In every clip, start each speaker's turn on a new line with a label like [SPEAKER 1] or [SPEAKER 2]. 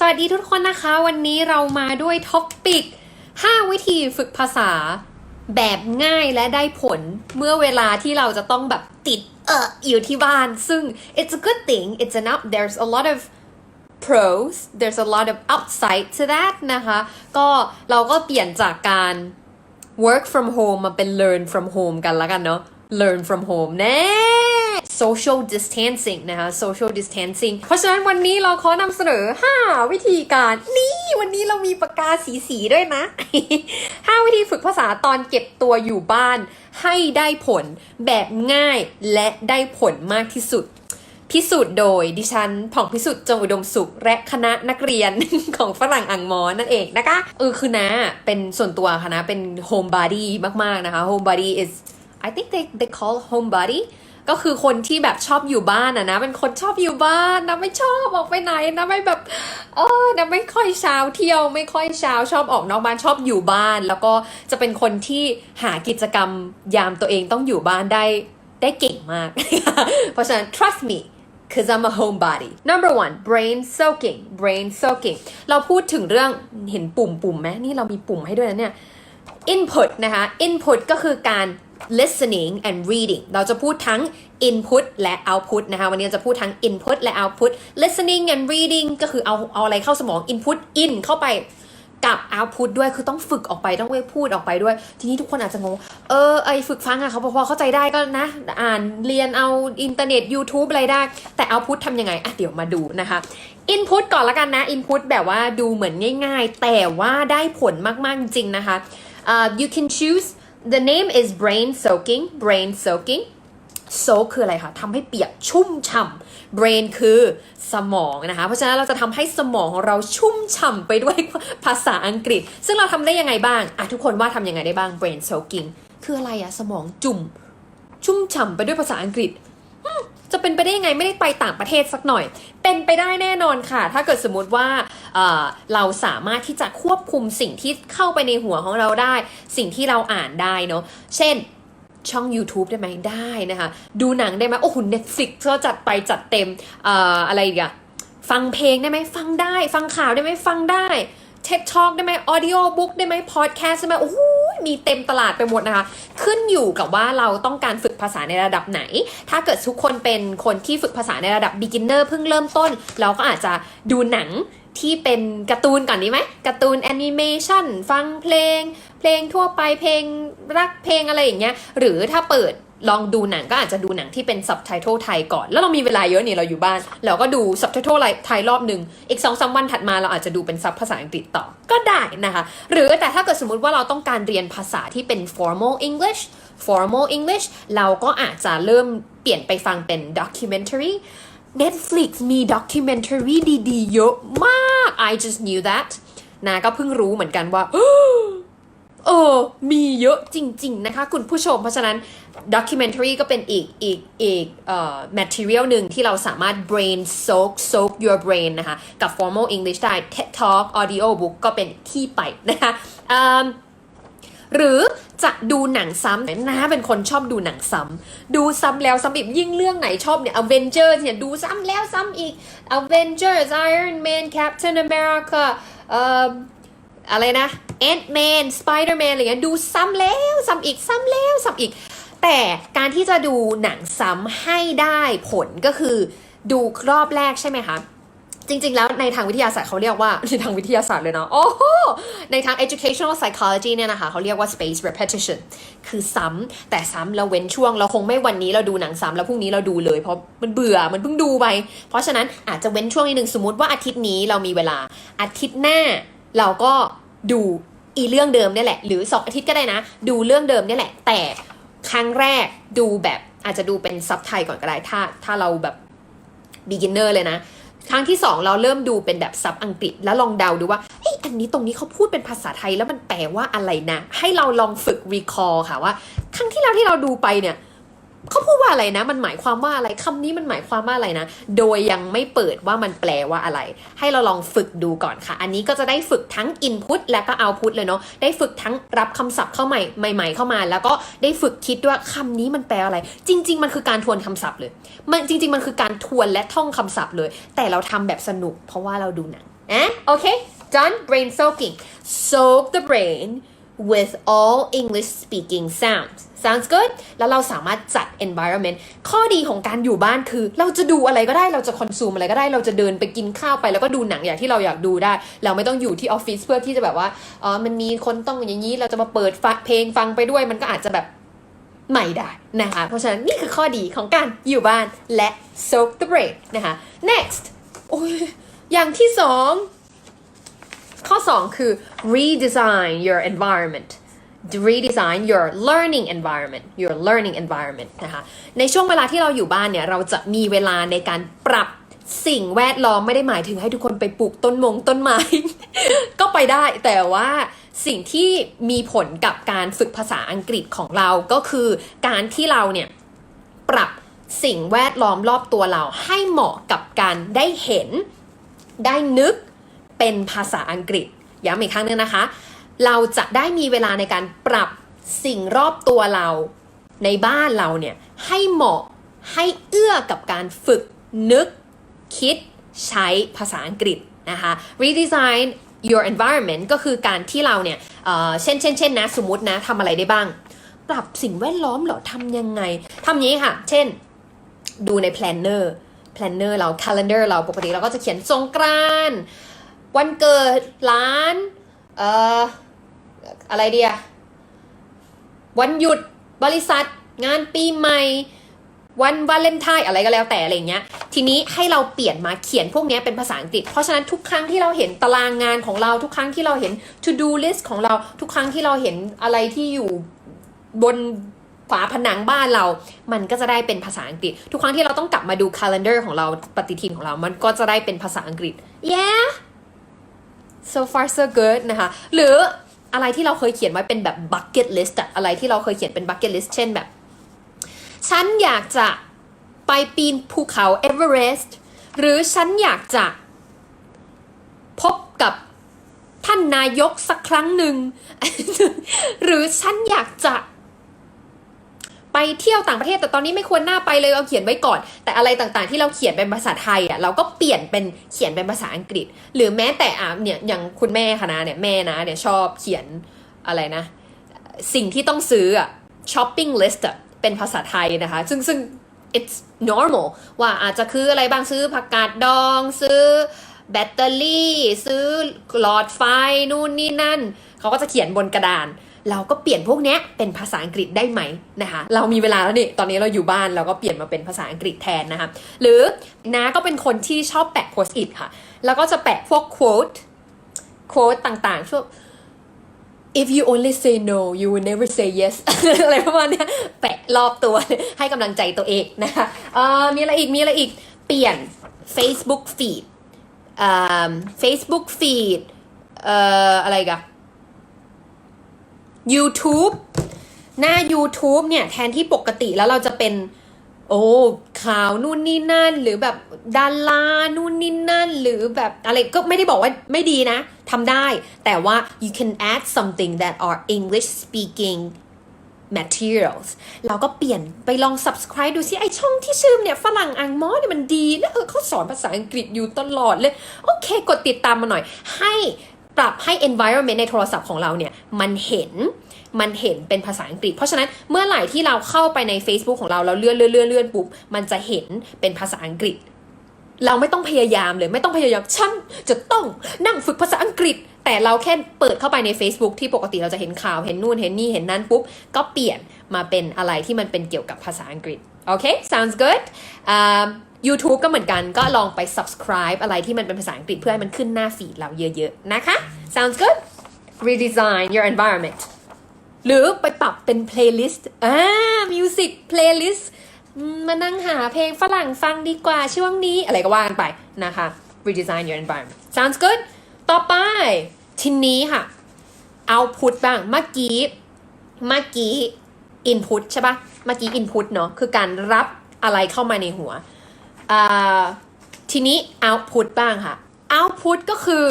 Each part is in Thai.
[SPEAKER 1] สวัสดีทุกคนนะคะ วันนี้เรามาด้วยท็อปปิก 5 วิธีฝึกภาษา แบบง่ายและได้ผลเมื่อเวลาที่เราจะต้องแบบติดเอออยู่ที่บ้าน ซึ่ง it's a good thing it's an up there's a lot of pros there's a lot of upside to that นะคะ ก็เราก็เปลี่ยนจากการ work from home มาเป็น learn from home กันแล้วกันเนาะ learn from home แน่ social distancing นะคะ social distancing เพราะฉะนั้นวันนี้เราขอนำเสนอ 5 วิธีการ นี่วันนี้เรามีปากกาสีสีๆด้วยนะ 5 วิธีฝึกภาษาตอนเก็บตัวอยู่บ้าน ให้ได้ผลแบบง่ายและได้ผลมากที่สุด พิสูจน์โดยดิฉันผ่องพิสุทธิ์จงอุดมสุข และคณะนักเรียนของฝรั่งอังมอนั่นเองนะคะเออคือนะเป็นส่วนตัวค่ะนะเป็น home body มาก ๆ นะคะ home body is I think they they call home body ก็คือคนที่แบบชอบอยู่บ้านอะนะ เป็นคนชอบอยู่บ้านนะไม่ชอบออกไปไหนนะไม่แบบเออนะไม่ค่อยเช้าเที่ยว ไม่ค่อยเช้าชอบออกนอกบ้านชอบอยู่บ้าน แล้วก็จะเป็นคนที่หากิจกรรมยามตัวเองต้องอยู่บ้านได้ได้เก่งมาก เพราะฉะนั้น trust me cause I'm a homebody number one brain soaking brain soaking เราพูดถึงเรื่องเห็นปุ่มปุ่มไหมนี่เรามีปุ่มให้ด้วยนะเนี่ย input นะคะ input ก็คือการ listening and reading เราจะพูดทั้ง input และ output นะคะวันนี้จะพูดทั้ง input และ output listening and reading ก็คือเอาเอาอะไรเข้าสมอง input in เข้าไปกับ output ด้วยคือต้องฝึกออกไปต้องไปพูดออกไปด้วย ทีนี้ทุกคนอาจจะงง เออไอฝึกฟังอะเขาพอเข้าใจได้ก็นะ อ่านเรียนเอาอินเทอร์เน็ต YouTube อะไรได้ แต่ output ทำยังไงอะเดี๋ยวมาดูนะคะ input ก่อนละกันนะ input แบบว่าดูเหมือนง่าย ๆ แต่ว่าได้ผลมากๆจริงนะคะ uh, you can choose the name is brain soaking brain soaking soak คืออะไรคะทำให้เปียกชุ่มฉ่ำ brain คือสมองนะคะ เพราะฉะนั้นเราจะทำให้สมองของเราชุ่มฉ่ำไปด้วยภาษาอังกฤษ ซึ่งเราทำได้ยังไงบ้างอะทุกคนว่าทำยังไงได้บ้าง brain soaking คืออะไรอะสมองจุ่ม ชุ่มฉ่ำไปด้วยภาษาอังกฤษ จะเป็นไปได้ยังไงไม่ได้ไปต่างประเทศสักหน่อย เป็นไปได้แน่นอนค่ะ ถ้าเกิดสมมติว่าเเราสามารถที่จะควบคุมสิ่งที่เข้าไปในหัวของเราได้ สิ่งที่เราอ่านได้เนาะเช่นช่อง YouTube ได้ไหมได้นะคะ ดูหนังได้ไหมโอ้โห Netflix ก็จัดไปจัดเต็มอออะไรอีกอะฟังเพลงได้ไหมฟังได้ ฟังข่าวได้ไหมฟังได้ TED Talk ได้ไหม Audio Book ได้ไหม Podcast ได้ไหมโอ้โห มีเต็มตลาดไปหมดนะคะ ขึ้นอยู่กับว่าเราต้องการฝึกภาษาในระดับไหน ถ้าเกิดทุกคนเป็นคนที่ฝึกภาษาในระดับ beginner เพิ่งเริ่มต้น เราก็อาจจะดูหนังที่เป็นการ์ตูนก่อนดีไหมการ์ตูนแอนิเมชันฟังเพลง เพลงทั่วไปเพลงรักเพลงอะไรอย่างเงี้ยหรือถ้าเปิด ลองดูหนังก็อาจจะดูหนังที่เป็นซับไตเติลไทยก่อน แล้วเรามีเวลาเยอะนี่เราอยู่บ้าน เราก็ดูซับไตเติลไทยรอบหนึ่งอีกสองสามวันถัดมาเราอาจจะดูเป็นซับภาษาอังกฤษต่อก็ได้นะคะ หรือแต่ถ้าเกิดสมมุติว่าเราต้องการเรียนภาษาที่เป็น formal English formal English เราก็อาจจะเริ่มเปลี่ยนไปฟังเป็น documentary Netflix มี documentary ดีๆ เยอะมาก I just knew that นะก็เพิ่งรู้เหมือนกันว่า เออ มีเยอะจริง ๆ นะคะ คุณผู้ชม เพราะฉะนั้น documentary ก็เป็นอีกอีกอีกเอ่อ material หนึ่งที่เราสามารถ brain soak soak your brain นะคะ กับ formal English ได้ TED Talk audio book ก็เป็นที่ไปนะคะอืมหรือจะดูหนังซ้ำนะเป็นคนชอบดูหนังซ้ำดูซ้ำแล้วซ้ำอีกยิ่งเรื่องไหนชอบเนี่ย Avengers เนี่ยดูซ้ำแล้วซ้ำอีก Avengers Iron Man Captain America เอ่ออะไรนะ Ant-Man Spider-Man อะไรเงี้ยดูซ้ำแล้วซ้ำอีกซ้ำแล้วซ้ำอีก แต่การที่จะดูหนังซ้ำให้ได้ผลก็คือดูรอบแรกใช่ไหมคะจริง ๆ แล้วในทางวิทยาศาสตร์เขาเรียกว่าในทางวิทยาศาสตร์เลยเนาะโอ้โหในทาง educational psychology เนี่ยนะคะเขาเรียกว่า space repetition คือซ้ำแต่ซ้ำแล้วเว้นช่วง เราคงไม่วันนี้เราดูหนังซ้ำแล้วพรุ่งนี้เราดูเลยเพราะมันเบื่อมันเพิ่งดูไป เพราะฉะนั้นอาจจะเว้นช่วงนิดนึงสมมติว่าอาทิตย์นี้เรามีเวลาอาทิตย์หน้าเราก็ดู อีเรื่องเดิมเนี่ยแหละ หรือสองอาทิตย์ก็ได้นะ ดูเรื่องเดิมเนี่ยแหละ แต่ครั้งแรกดูแบบอาจจะดูเป็นซับไทยก่อนก็ได้ถ้าถ้าเราแบบ beginner เลยนะ ครั้งที่สองเราเริ่มดูเป็นแบบซับอังกฤษ แล้วลองเดาดูว่าเฮ้ยอันนี้ตรงนี้เขาพูดเป็นภาษาไทยแล้วมันแปลว่าอะไรนะ ให้เราลองฝึก recall ค่ะว่า ครั้งที่แล้วที่เราดูไปเนี่ย เขาพูดว่าอะไรนะ มันหมายความว่าอะไรคำนี้มันหมายความว่าอะไรนะ โดยยังไม่เปิดว่ามันแปลว่าอะไร ให้เราลองฝึกดูก่อนค่ะ อันนี้ก็จะได้ฝึกทั้ง input และก็ output เลยเนาะ ได้ฝึกทั้งรับคำศัพท์เข้าใหม่ใหม่ ๆ เข้ามา แล้วก็ได้ฝึกคิดด้วยคำนี้มันแปลอะไร จริง ๆ มันคือการทวนคำศัพท์เลย มันจริง ๆ มันคือการทวนและท่องคำศัพท์เลย แต่เราทำแบบสนุก เพราะว่าเราดูหนัง eh okay done brain soaking soak the brain with all English speaking sounds sounds good แล้วเราสามารถจัด environment ข้อดีของการอยู่บ้านคือ เราจะดูอะไรก็ได้ เราจะ consume อะไรก็ได้ เราจะเดินไปกินข้าวไป แล้วก็ดูหนังอย่างที่เราอยากดูได้ เราไม่ต้องอยู่ที่ออฟฟิศเพื่อที่จะแบบว่า อ๋อ มันมีคนต้องอย่างนี้ เราจะมาเปิดฟังเพลงฟังไปด้วย มันก็อาจจะแบบไม่ได้นะคะ เพราะฉะนั้นนี่คือข้อดีของการอยู่บ้านและ soak the brain นะคะ next โอ้ยอย่างที่สอง อ 2 คือ redesign your environment redesign your learning environment your learning environment นะคะในช่วงเวลาที่เราอยู่บ้านเนี่ยเราจะมีเวลาในการปรับสิ่งแวดล้อมไม่ได้หมายถึงให้ทุกคนไปปลูกต้นมงต้นไม้ ก็ไปได้แต่ว่าสิ่งที่มีผลกับการฝึกภาษาอังกฤษของเราก็คือการที่เราเนี่ยปรับสิ่งแวดล้อมรอบตัวเราให้เหมาะกับการได้เห็น ได้นึก เป็นภาษาอังกฤษ ย้ำอีกครั้งหนึงนะคะ เราจะได้มีเวลาในการปรับสิ่งรอบตัวเราในบ้านเราเนี่ยให้เหมาะให้เอื้อกับการฝึกนึก คิด ใช้ภาษาอังกฤษนะคะ redesign your environment ก็คือการที่เราเนี่ยเเช่นเช่นเช่นนะสมมตินะทำอะไรได้บ้าง ปรับสิ่งแวดล้อมเหรอทำยังไงทำงนี้ค่ะ เช่น ดูใน planner planner เรา calendar เราปกติเราก็จะเขียนสงกราน วันเกิดร้านเอ่ออะไรเดียวันหยุดบริษัท งานปีใหม่ วันวาเลนไทน์อะไรก็แล้วแต่อะไรเงี้ย ทีนี้ให้เราเปลี่ยนมาเขียนพวกนี้เป็นภาษาอังกฤษ เพราะฉะนั้นทุกครั้งที่เราเห็นตารางงานของเราทุกครั้งที่เราเห็น to do list ของเราทุกครั้งที่เราเห็นอะไรที่อยู่บนฝาผนังบ้านเรา มันก็จะได้เป็นภาษาอังกฤษ ทุกครั้งที่เราต้องกลับมาดู calendar ของเราปฏิทินของเรา มันก็จะได้เป็นภาษาอังกฤษ yeah so far so good นะคะหรืออะไรที่เราเคยเขียนไว้เป็นแบบ bucket list อะอะไรที่เราเคยเขียนเป็น bucket list เช่นแบบ ฉันอยากจะไปปีนภูเขาเอเวอเรสต์หรือฉันอยากจะพบกับท่านนายกสักครั้งหนึ่ง หรือฉันอยากจะ ไปเที่ยวต่างประเทศแต่ตอนนี้ไม่ควรหน้าไปเลยเอาเขียนไว้ก่อน แต่อะไรต่างๆ ที่เราเขียนเป็นภาษาไทยอะเราก็เปลี่ยนเป็นเขียนเป็นภาษาอังกฤษ หรือแม้แต่อะเนี่ยอย่างคุณแม่คณะเนี่ยแม่นะเนี่ยชอบเขียนอะไรนะ สิ่งที่ต้องซื้ออะ shopping list อะเป็นภาษาไทยนะคะ ซึ่งซึ่ง it's normal ว่าอาจจะคืออะไรบ้างซื้อผักกาดดองซื้อแบตเตอรี่ ซื้อหลอดไฟนู่นนี่นั่น เขาก็จะเขียนบนกระดาน เราก็เปลี่ยนพวกเนี้ยเป็นภาษาอังกฤษได้ไหมนะคะเรามีเวลาแล้วนี่ตอนนี้เราอยู่บ้านเราก็เปลี่ยนมาเป็นภาษาอังกฤษแทนนะคะหรือน้าก็เป็นคนที่ชอบแปะโพสต์อิทค่ะ แล้วก็จะแปะพวก quote quote ต่างๆช่วง if you only say no you will never say yes อะไรประมาณเนี้ยแปะรอบตัวให้กำลังใจตัวเองนะคะมีอะไรอีกมีอะไรอีกเปลี่ยน Facebook feed Facebook feed อะไรกัน YouTube หน้า YouTube เนี่ยแทนที่ปกติแล้วเราจะเป็น โอ้ข่าวนู่นนี่นั่น หรือแบบดารานู่นนี่นั่น หรือแบบอะไรก็ไม่ได้บอกว่าไม่ดีนะทำได้ แต่ว่า you can add something that are English speaking materials เราก็เปลี่ยนไปลอง subscribe ดูสิไอช่องที่ชื่อเนี่ยฝรั่งอังมอเนี่ยมันดีนะเออเขาสอนภาษาอังกฤษอยู่ตลอดเลย โอเค กดติดตามมาหน่อย ให้ ปรับให้ environment ในโทรศัพท์ของเราเนี่ยมันเห็นมันเห็นเป็นภาษาอังกฤษ เพราะฉะนั้นเมื่อไหร่ที่เราเข้าไปใน Facebook ของเราเราเลื่อนเลื่อนเลื่อนเลื่อนปุ๊บมันจะเห็นเป็นภาษาอังกฤษ เราไม่ต้องพยายามเลยไม่ต้องพยายามฉันจะต้องนั่งฝึกภาษาอังกฤษ แต่เราแค่เปิดเข้าไปใน Facebook ที่ปกติเราจะเห็นข่าวเห็นนู่นเห็นนี่เห็นนั่นปุ๊บก็เปลี่ยนมาเป็นอะไรที่มันเป็นเกี่ยวกับภาษาอังกฤษโอเค sounds good อ่า YouTube ก็เหมือนกันก็ลองไป subscribe อะไรที่มันเป็นภาษาอังกฤษเพื่อให้มันขึ้นหน้าฟีดเราเยอะๆ นะคะ sounds good redesign your environment หรือไปปรับเป็น playlist อ่า music playlist มานั่งหาเพลงฝรั่งฟังดีกว่าช่วงนี้อะไรก็ว่ากันไปนะคะ redesign your environment sounds good ต่อไปทีนี้ค่ะ output บ้าง เมื่อกี้ เมื่อกี้ input ใช่ปะเมื่อกี้ input เนาะ คือการรับอะไรเข้ามาในหัว ทีนี้ output บ้างค่ะ output ก็คือ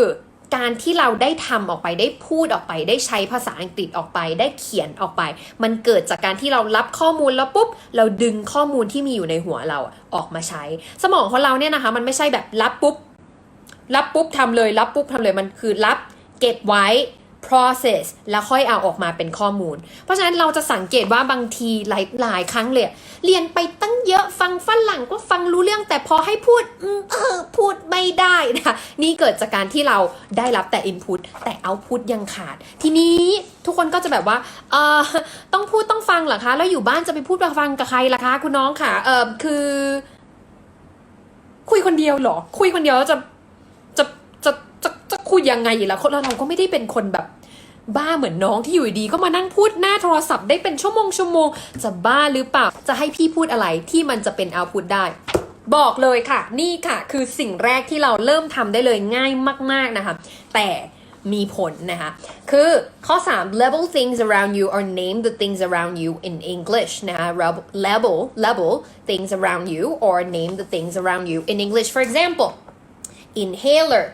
[SPEAKER 1] การที่เราได้ทำออกไปได้พูดออกไป ได้ใช้ภาษาอังกฤษออกไป ได้เขียนออกไป มันเกิดจากการที่เรารับข้อมูลแล้วปุ๊บ เราดึงข้อมูลที่มีอยู่ในหัวเราอะออกมาใช้ สมองของเราเนี่ยนะคะ มันไม่ใช่แบบรับปุ๊บ รับปุ๊บทำเลย รับปุ๊บทำเลยมันคือรับ เก็บไว้ process แล้วค่อยเอาออกมาเป็นข้อมูล เพราะฉะนั้นเราจะสังเกตว่าบางทีหลายหลายครั้งเลยเรียนไปตั้งเยอะฟังฝรั่งก็ฟังรู้เรื่องแต่พอให้พูดอืมเออพูดไม่ได้นะคะนี่เกิดจากการที่เราได้รับแต่ input แต่ output ยังขาด ทีนี้ทุกคนก็จะแบบว่าเออต้องพูดต้องฟังเหรอคะ แล้วอยู่บ้านจะไปพูดไปฟังกับใครล่ะคะ คุณน้องค่ะเออคือ คุยคนเดียวเหรอ คุยคนเดียวแล้วจะจะจะ จะจะคุยยังไงล่ะคนเราก็ไม่ได้เป็นคนแบบบ้าเหมือนน้องที่อยู่ดีๆก็มานั่งพูดหน้าโทรศัพท์ได้เป็นชั่วโมงชั่วโมงจะบ้าหรือเปล่า จะให้พี่พูดอะไรที่มันจะเป็นเอาพุตได้ บอกเลยค่ะ นี่ค่ะ คือสิ่งแรกที่เราเริ่มทำได้เลยง่ายมาก ๆนะคะ แต่มีผลนะคะ คือข้อ 3 level things around you or name the things around you in English นะคะ Rab- level level things around you or name the things around you in English for example inhaler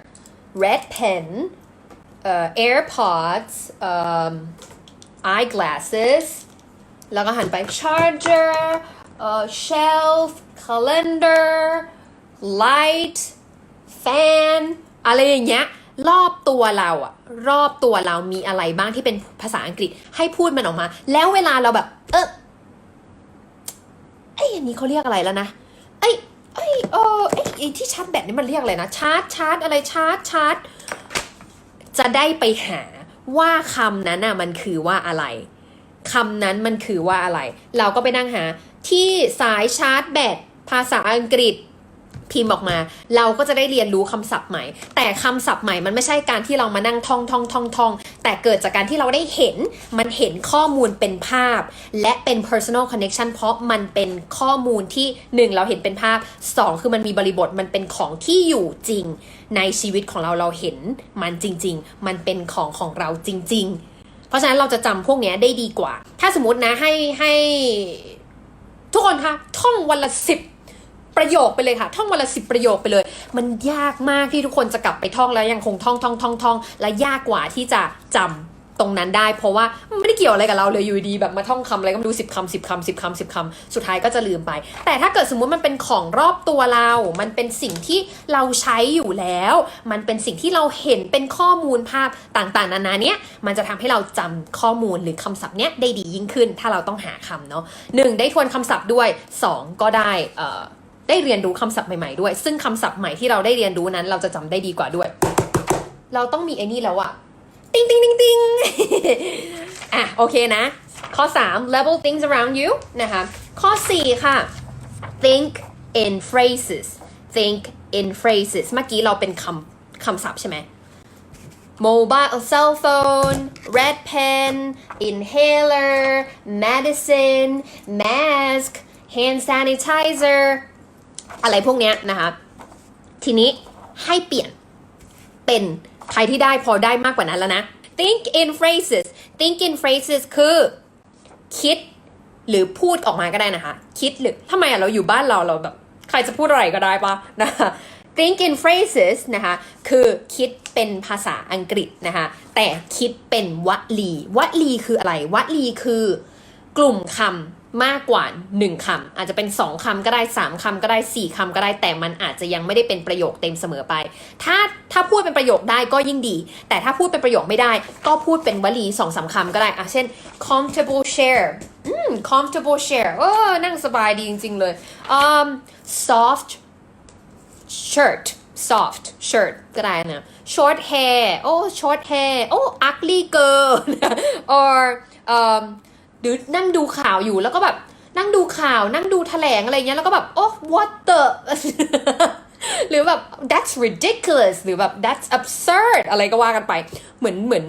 [SPEAKER 1] red pen uh, AirPods um, eyeglasses แล้วก็หันไป charger uh, shelf calendar light fan อะไรอย่างเงี้ยรอบตัวเราอะรอบตัวเรามีอะไรบ้างที่เป็นภาษาอังกฤษให้พูดมันออกมา แล้วเวลาเราแบบ เออไอ้ยอันนี้เขาเรียกอะไรแล้วนะไอ้ ไอ้เออไอ้ไอ้ที่ชาร์จแบตนี่มันเรียกอะไรนะ ชาร์จชาร์จอะไรชาร์จชาร์จจะได้ไปหาว่าคำนั้นน่ะมันคือว่าอะไรคำนั้นมันคือว่าอะไร เราก็ไปนั่งหา ที่สายชาร์จแบตภาษาอังกฤษ พิมพ์ออกมา เราก็จะได้เรียนรู้คำศัพท์ใหม่ แต่คำศัพท์ใหม่มันไม่ใช่การที่เรามานั่งท่องท่องท่องท่องแต่เกิดจากการที่เราได้เห็นมันเห็นข้อมูลเป็นภาพ และเป็น personal connection เพราะมันเป็นข้อมูลที่หนึ่งเราเห็นเป็นภาพสองคือมันมีบริบทมันเป็นของที่อยู่จริง ในชีวิตของเราเราเห็นมันจริง ๆ มันเป็นของของเราจริง ๆ เพราะฉะนั้นเราจะจำพวกเนี้ยได้ดีกว่า ถ้าสมมตินะให้ให้ทุกคนคะท่องวันละสิบ ประโยคไปเลยค่ะ ท่องวันละสิบประโยคไปเลย มันยากมากที่ทุกคนจะกลับไปท่องแล้วยังคงท่องท่องท่องท่องและยากกว่าที่จะจำตรงนั้นได้ เพราะว่ามันไม่ได้เกี่ยวอะไรกับเราเลยอยู่ดีแบบมาท่องคำอะไรก็ไม่รู้สิบคำสิบคำสิบคำสิบคำสุดท้ายก็จะลืมไป แต่ถ้าเกิดสมมุติมันเป็นของรอบตัวเรา มันเป็นสิ่งที่เราใช้อยู่แล้ว มันเป็นสิ่งที่เราเห็นเป็นข้อมูลภาพต่างๆ นานาเนี้ยมันจะทำให้เราจำข้อมูลหรือคำศัพท์เนี้ยได้ดียิ่งขึ้น ถ้าเราต้องหาคำเนาะหนึ่งได้ทวนคำศัพท์ด้วยสองก็ได้เอ่อ ได้เรียนรู้คำศัพท์ใหม่ๆด้วย ซึ่งคำศัพท์ใหม่ที่เราได้เรียนรู้นั้น เราจะจำได้ดีกว่าด้วย เราต้องมีไอ้นี่แล้วอะติ้งติ้งติ้งติ้งอะโอเคนะ ข้อ 3 level things around you นะคะข้อ 4 ค่ะ think in phrases think in phrases เมื่อกี้เราเป็นคำคำศัพท์ใช่ไหม mobile cell phone red pen inhaler medicine mask hand sanitizer อะไรพวกเนี้ยนะคะ ทีนี้ให้เปลี่ยนเป็นใครที่ได้พอได้มากกว่านั้นแล้วนะ think in phrases think in phrases คือคิดหรือพูดออกมาก็ได้นะคะ คิดหรือทำไมอะเราอยู่บ้านเราเราแบบ ใครจะพูดอะไรก็ได้ปะนะคะ think in phrases นะคะ คือคิดเป็นภาษาอังกฤษนะคะ แต่คิดเป็นวลี วลีคืออะไร วลีคือกลุ่มคำ มากกว่า 1คำอาจจะเป็น 2คำก็ได้ 3คำก็ได้ 4คำก็ได้ แต่มันอาจจะยังไม่ได้เป็นประโยคเต็มเสมอไป ถ้าถ้าพูดเป็นประโยคได้ก็ยิ่งดี แต่ถ้าพูดเป็นประโยคไม่ได้ ก็พูดเป็นวลี2อสาคำก็ได้อะเช่น comfortable share อืม comfortable share เออนั่งสบายดีจริง ๆ เลย um soft shirt soft shirt ก็ได้นะ short hair โอ้ short hair โอ้ ugly girl or um หรือนั่งดูข่าวอยู่แล้วก็แบบนั่งดูข่าวนั่งดูแถลงอะไรเงี้ยแล้วก็แบบโอ้ what the หรือแบบ that's ridiculous หรือแบบ that's absurd อะไรก็ว่ากันไป เหมือนเหมือน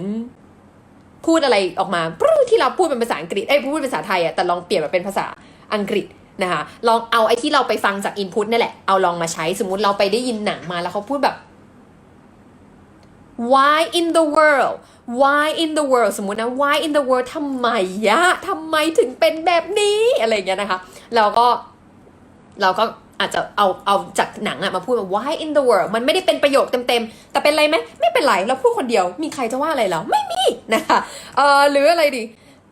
[SPEAKER 1] พูดอะไรออกมาที่เราพูดเป็นภาษาอังกฤษไอ้ยพูดเป็นภาษาไทยอะแต่ลองเปลี่ยนมาเป็นภาษาอังกฤษนะคะลองเอาไอ้ที่เราไปฟังจากอินพุตนี่แหละเอาลองมาใช้สมมุติเราไปได้ยินหนังมาแล้วเขาพูดแบบ why in the world why in the world สมมุตินะ why in the world ทำไมยะทำไมถึงเป็นแบบนี้อะไรอย่างเงี้ยนะคะ เราก็เราก็อาจจะเอาเอาจากหนังอะมาพูดว่า why in the world มันไม่ได้เป็นประโยคเต็มๆ แต่เป็นไรไหมไม่เป็นไรเราพูดคนเดียว มีใครจะว่าอะไรเราไม่มีนะคะเออหรืออะไรดี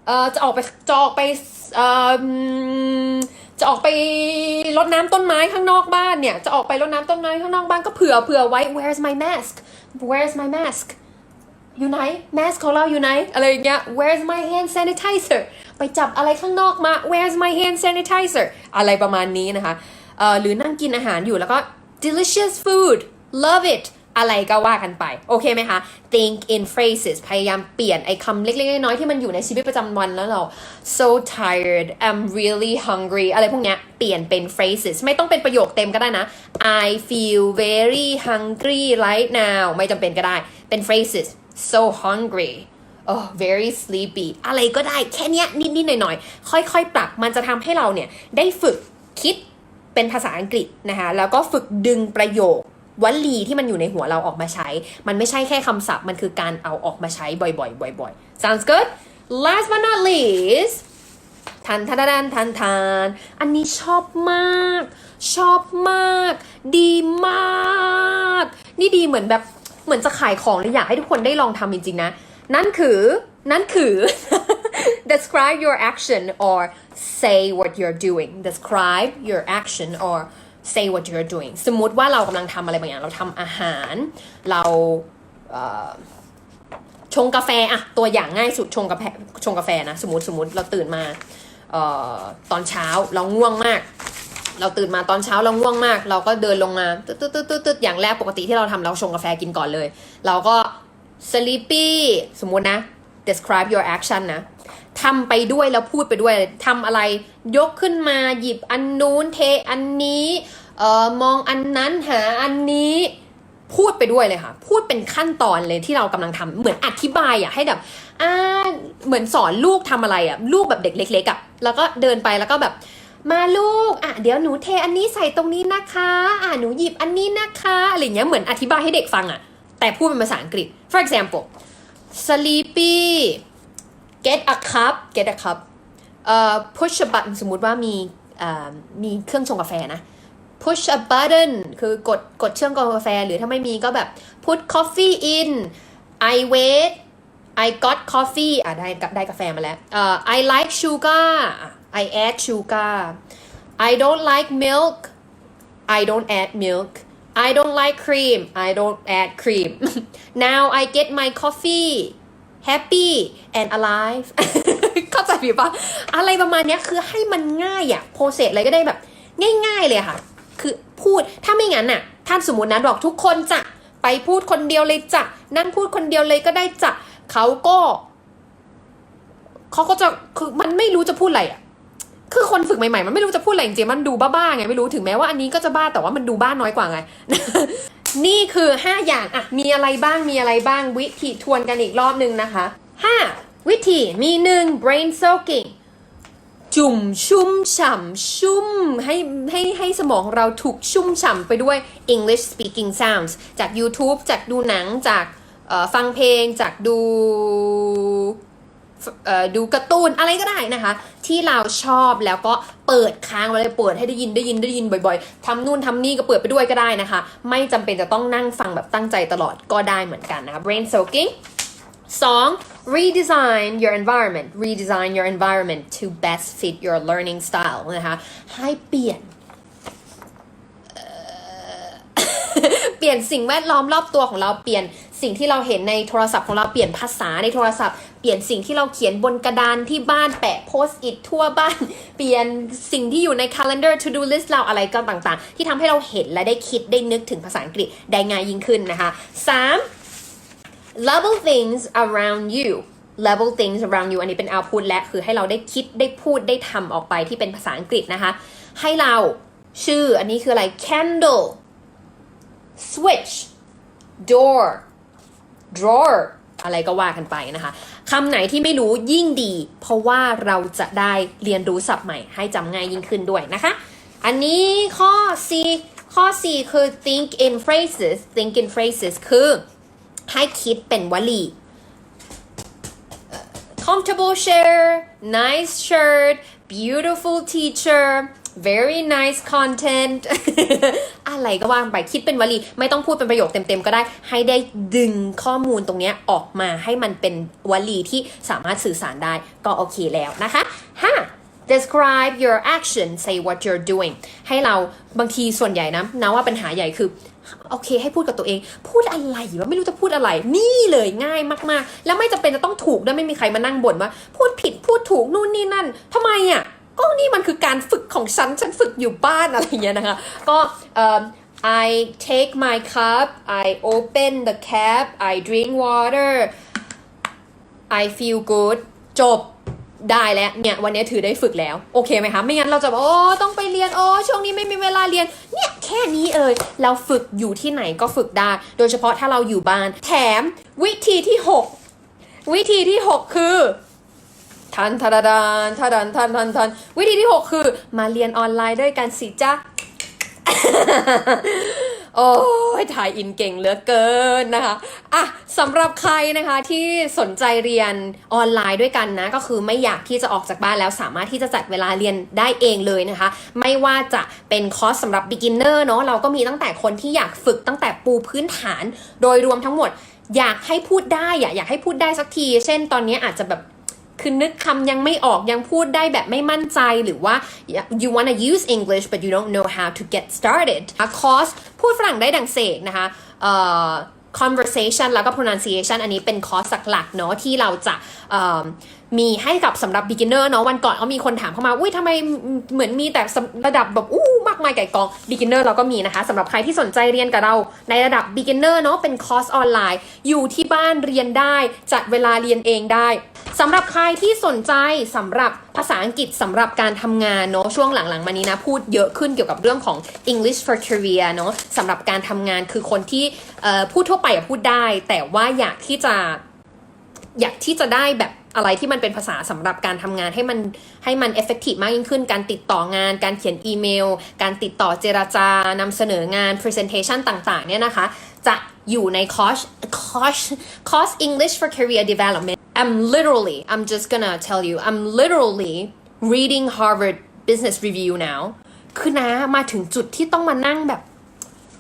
[SPEAKER 1] เออจะออกไปจะออกไปเออ จะออกไปรดน้ำต้นไม้ข้างนอกบ้านเนี่ย จะออกไปรดน้ำต้นไม้ข้างนอกบ้านก็เผื่อเผื่อไว้ where's my mask where's my mask อยู่ไหน mask ของเราอยู่ไหน อะไรอย่างเงี้ย where's my hand sanitizer ไปจับอะไรข้างนอกมา where's my hand sanitizer อะไรประมาณนี้นะคะ เอ่อ หรือนั่งกินอาหารอยู่แล้วก็ delicious food love it อะไรก็ว่ากันไป โอเคไหมคะ think in phrases พยายามเปลี่ยนไอ้คำเล็ก ๆ น้อยๆที่มันอยู่ในชีวิตประจำวันแล้วเรา so tired I'm really hungry อะไรพวกเนี้ยเปลี่ยนเป็น phrases ไม่ต้องเป็นประโยคเต็มก็ได้นะ I feel very hungry right now ไม่จำเป็นก็ได้ เป็น phrases so hungry oh very sleepy อะไรก็ได้แค่เนี้ยนิด ๆ หน่อย ๆ ค่อย ๆ ปรับ มันจะทำให้เราเนี่ยได้ฝึกคิดเป็นภาษาอังกฤษนะคะ แล้วก็ฝึกดึงประโยค วลีที่มันอยู่ในหัวเราออกมาใช้ มันไม่ใช่แค่คำศัพท์ มันคือการเอาออกมาใช้บ่อยๆ บ่อยๆ sounds good last but not least ทันทันทันทันทันอันนี้ชอบมาก ชอบมาก ดีมาก นี่ดีเหมือนแบบเหมือนจะขายของเลยอยากให้ทุกคนได้ลองทำจริงๆนะ นั่นคือ นั่นคือ describe your action or say what you're doing describe your action or say what you're doing สมมติว่าเรากำลังทำอะไรบางอย่าง เราทำอาหาร เราชงกาแฟอะตัวอย่างง่ายสุดชงกาแฟชงกาแฟนะ สมมติสมมติเราตื่นมาออตอนเช้าเราง่วงมาก เราตื่นมาตอนเช้าเราง่วงมาก เราก็เดินลงมาตึ๊ดตึ๊ดตึ๊ดตึ๊ดตึ๊ดอย่างแรกปกติที่เราทำเราชงกาแฟกินก่อนเลย เราก็ sleepy สมมตินะ describe your action นะ ทำไปด้วยแล้วพูดไปด้วยทำอะไร ยกขึ้นมาหยิบอันนู้นเทอันนี้เอ่อมองอันนั้นหาอันนี้พูดไปด้วยเลยค่ะ พูดเป็นขั้นตอนเลยที่เรากำลังทำเหมือนอธิบายอะให้แบบอ่าเหมือนสอนลูกทำอะไรอะลูกแบบเด็กเล็กๆอะแล้วก็เดินไปแล้วก็แบบ มาลูกอะเดี๋ยวหนูเทอันนี้ใส่ตรงนี้นะคะ อะหนูหยิบอันนี้นะคะอะไรเงี้ยเหมือนอธิบายให้เด็กฟังอะแต่พูดเป็นภาษาอังกฤษ for example sleepy get a cup get a cup เอ่อ push a button สมมุติว่ามีเอ่อมีเครื่องชงกาแฟนะ push a button คือกดกดเชื่อมกาแฟ หรือถ้าไม่มีก็แบบ put coffee in I wait I got coffee อะได้ได้กาแฟมาแล้วเอ่อ I like sugar I add sugar I don't like milk I don't add milk I don't like cream I don't add cream now I get my coffee happy and alive เข้าใจผิดปะอะไรประมาณนี้คือให้มันง่ายอะโปรเซสอะไรก็ได้แบบ ง่ายๆเลยค่ะ คือพูดถ้าไม่งั้นน่ะท่านสมมตินะบอกทุกคนจะไปพูดคนเดียวเลยจ้ะนั่งพูดคนเดียวเลยก็ได้จ้ะเขาก็เขาก็จะคือมันไม่รู้จะพูดอะไรอะคือคนฝึกใหม่ๆ มันไม่รู้จะพูดอะไรจริงๆมันดูบ้าๆไงไม่รู้ถึงแม้ว่าอันนี้ก็จะบ้าแต่ว่ามันดูบ้าน้อยกว่าไง นี่คือ 5 อย่างอะมีอะไรบ้างมีอะไรบ้างวิธีทวนกันอีกรอบนึงนะคะ 5. วิธีมีหนึ่ง brain soaking จุ่มชุ่มฉ่ำชุ่มให้ให้ให้สมองเราถูกชุ่มฉ่ำไปด้วย English speaking sounds จาก YouTube จากดูหนังจากฟังเพลงจากดู ดูการ์ตูนอะไรก็ได้นะคะ ที่เราชอบแล้วก็เปิดค้างไว้เลยเปิดให้ได้ยินได้ยินได้ยินบ่อยๆทำนู่นทำนี่ก็เปิดไปด้วยก็ได้นะคะ ไม่จำเป็นจะต้องนั่งฟังแบบตั้งใจตลอดก็ได้เหมือนกันนะคะ brain soaking 2. redesign your environment redesign your environment to best fit your learning style นะคะให้เปลี่ยนเปลี่ยนสิ่งแวดล้อมรอบตัวของเราเปลี่ยนสิ่งที่เราเห็นในโทรศัพท์ของเราเปลี่ยนภาษาในโทรศัพท์ เปลี่ยนสิ่งที่เราเขียนบนกระดานที่บ้านแปะโพสต์อิททั่วบ้าน เปลี่ยนสิ่งที่อยู่ใน calendar to do list เราอะไรก็ต่างๆ ที่ทำให้เราเห็นและได้คิดได้นึกถึงภาษาอังกฤษได้ง่ายยิ่งขึ้นนะคะ 3. level things around you level things around you อันนี้เป็น output และคือให้เราได้คิดได้พูดได้ทำออกไปที่เป็นภาษาอังกฤษนะคะ ให้เราชื่ออันนี้คืออะไร candle switch door drawer อะไรก็ว่ากันไปนะคะคำไหนที่ไม่รู้ยิ่งดี เพราะว่าเราจะได้เรียนรู้ศัพท์ใหม่ให้จำง่ายยิ่งขึ้นด้วยนะคะ อันนี้ข้อ C ข้อ C คือ think in phrases think in phrases คือ ให้คิดเป็นวลี comfortable share nice shirt beautiful teacher very nice content อะไรก็ว่างไปคิดเป็นวลี ไม่ต้องพูดเป็นประโยคเต็มๆ ก็ได้ ให้ได้ดึงข้อมูลตรงนี้ออกมาให้มันเป็นวลีที่สามารถสื่อสารได้ก็โอเคแล้วนะคะ 5. describe your action say what you're doing ให้เราบางทีส่วนใหญ่นะนะว่าปัญหาใหญ่คือโอเค ให้พูดกับตัวเอง พูดอะไรวะไม่รู้จะพูดอะไร นี่เลยง่ายมากๆ แล้วไม่จำเป็นจะต้องถูกด้วยไม่มีใครมานั่งบ่นว่า พูดผิดพูดถูกนู่นนี่นั่นทำไมอะ ก็นี่มันคือการฝึกของฉัน ฉันฝึกอยู่บ้านอะไรอย่างเงี้ยนะคะ ก็ I take my cup I open the cap I drink water I feel good จบได้แล้วเนี่ยวันนี้ถือได้ฝึกแล้ว โอเคไหมคะไม่งั้นเราจะบอกโอ้ต้องไปเรียนโอ้ช่วงนี้ไม่มีเวลาเรียน เนี่ยแค่นี้เอยเราฝึกอยู่ที่ไหนก็ฝึกได้ โดยเฉพาะถ้าเราอยู่บ้าน แถมวิธีที่ 6 วิธีที่ 6 คือ ทันทาดานทาดันทันทันทันวิธีที่ 6 คือ มาเรียนออนไลน์ด้วยกันสิจ้าโอ้ยถ่ายอินเก่งเหลือเกินนะคะอะสำหรับใครนะคะที่สนใจเรียนออนไลน์ด้วยกันนะ ก็คือไม่อยากที่จะออกจากบ้านแล้วสามารถที่จะจัดเวลาเรียนได้เองเลยนะคะ ไม่ว่าจะเป็นคอร์สสำหรับ beginner เนาะเราก็มีตั้งแต่คนที่อยากฝึกตั้งแต่ปูพื้นฐาน โดยรวมทั้งหมด อยากให้พูดได้อยากให้พูดได้สักที เช่นตอนนี้อาจจะแบบ คือนึกคำยังไม่ออกยังพูดได้แบบไม่มั่นใจหรือว่า you wanna use English but you don't know how to get started คอร์สพูดฝรั่งได้ดังเสกนะคะ conversation แล้วก็ pronunciation อันนี้เป็นคอร์สหลักๆเนาะที่เราจะ มีให้กับสำหรับ beginner เนาะวันก่อนก็มีคนถามเข้ามาอุ้ยทำไมเหมือนมีแต่ระดับแบบอู้มากมายไก่กอง beginner เราก็มีนะคะสำหรับใครที่สนใจเรียนกับเราในระดับ beginner เนาะเป็นคอร์สออนไลน์ อยู่ที่บ้านเรียนได้จัดเวลาเรียนเองได้สำหรับใครที่สนใจสำหรับภาษาอังกฤษสำหรับการทำงานเนาะช่วงหลังๆมานี้นะ พูดเยอะขึ้นเกี่ยวกับเรื่องของ English for career เนาะสำหรับการทำงานคือคนที่พูดทั่วไปพูดได้ แต่ว่าอยากที่จะอยากที่จะได้แบบ อะไรที่มันเป็นภาษาสำหรับการทำงานให้มันให้มัน effective มากยิ่งขึ้น การติดต่องาน การเขียนอีเมล การติดต่อเจราจานำเสนองาน presentation ต่างๆ เนี่ยนะคะ จะอยู่ในคอร์สคอร์สคอร์ส English for Career Development I'm literally I'm just gonna tell you I'm literally reading Harvard Business Review now คือนะมาถึงจุดที่ต้องมานั่งแบบ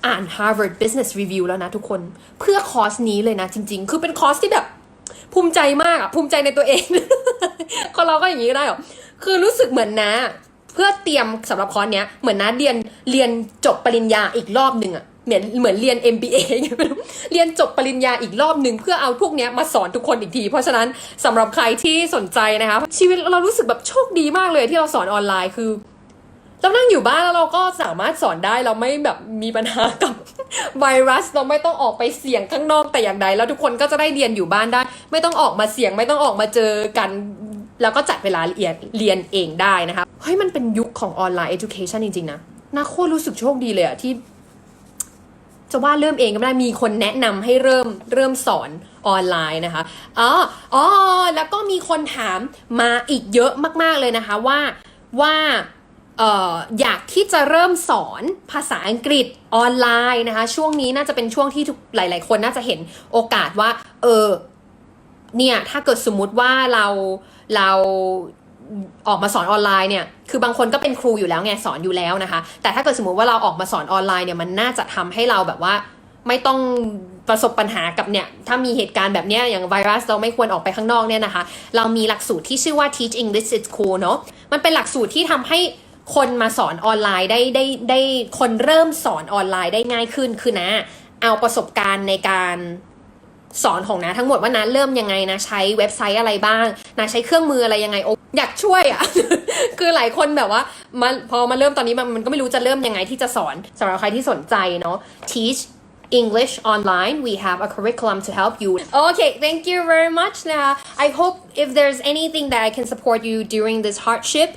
[SPEAKER 1] อ่าน Harvard Business Review แล้วนะทุกคน เพื่อคอร์สนี้เลยนะจริง ๆ คือเป็นคอร์สที่แบบ ภูมิใจมากอะภูมิใจในตัวเอง คนเราก็อย่างนี้ก็ได้หรอคือรู้สึกเหมือนนะ เพื่อเตรียมสำหรับคอร์สเนี้ยเหมือนนะเรียนเรียนจบปริญญาอีกรอบหนึ่งอะเหมือนเหมือนเรียน MBA อย่างเงี้ยไม่รู้เรียนจบปริญญาอีกรอบหนึ่งเพื่อเอาพวกเนี้ยมาสอนทุกคนอีกที เพราะฉะนั้นสำหรับใครที่สนใจนะคะ ชีวิตเรารู้สึกแบบโชคดีมากเลยที่เราสอนออนไลน์คือ เรานั่งอยู่บ้านแล้วเราก็สามารถสอนได้เราไม่แบบมีปัญหากับไวรัสเราไม่ต้องออกไปเสี่ยงข้างนอกแต่อย่างใดแล้วทุกคนก็จะได้เรียนอยู่บ้านได้ ไม่ต้องออกมาเสี่ยงไม่ต้องออกมาเจอกัน แล้วก็จัดเวลาเรียนเรียนเองได้นะคะเฮ้ยมันเป็นยุคของออนไลน์ education จริงๆนะนาโคตรรู้สึกโชคดีเลยอะที่จะว่าเริ่มเองก็ไม่ได้มีคนแนะนำให้เริ่มเริ่มสอนออนไลน์นะคะอ๋ออ๋อแล้วก็มีคนถามมาอีกเยอะมาก ๆเลยนะคะว่าว่า อออยากที่จะเริ่มสอนภาษาอังกฤษออนไลน์นะคะ ช่วงนี้น่าจะเป็นช่วงที่ทุกหลาย ๆ คนน่าจะเห็นโอกาสว่า เออเนี่ยถ้าเกิดสมมุติว่าเราเราออกมาสอนออนไลน์เนี่ย คือบางคนก็เป็นครูอยู่แล้วไงสอนอยู่แล้วนะคะ แต่ถ้าเกิดสมมติว่าเราออกมาสอนออนไลน์เนี่ยมันน่าจะทำให้เราแบบว่า ไม่ต้องประสบปัญหากับเนี่ย ถ้ามีเหตุการณ์แบบเนี้ยอย่างไวรัสเราไม่ควรออกไปข้างนอกเนี่ยนะคะ เรามีหลักสูตรที่ชื่อว่า Teach English at School เนาะมันเป็นหลักสูตรที่ทำให้ คนมาสอนออนไลน์ได้ได้ได้คนเริ่มสอนออนไลน์ได้ง่ายขึ้นคือนะ เอาประสบการณ์ในการสอนของนะทั้งหมดว่านะเริ่มยังไงนะ ใช้เว็บไซต์อะไรบ้างนะใช้เครื่องมืออะไรยังไงอยากช่วยอะ่ะ คือหลายคนแบบว่ามาพอมาเริ่มตอนนี้มันมันก็ไม่รู้จะเริ่มยังไงที่จะสอนสำหรับใครที่สนใจเนาะ teach English online we have a curriculum to help you okay thank you very much นะ I hope if there's anything that I can support you during this hardship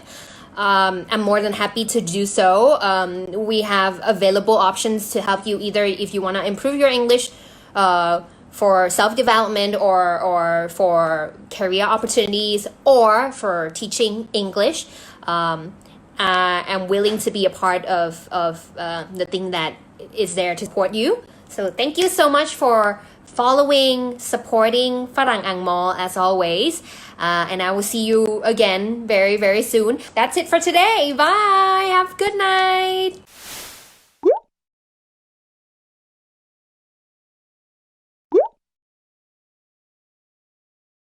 [SPEAKER 1] um, I'm more than happy to do so. Um, we have available options to help you either if you want to improve your English uh, for self development or, or for career opportunities or for teaching English. Um, uh, I'm willing to be a part of, of uh, the thing that is there to support you. So thank you so much for following, supporting Farang Angmo as always. Uh, and I will see you again very, very soon. That's it for today. Bye. Have a good night.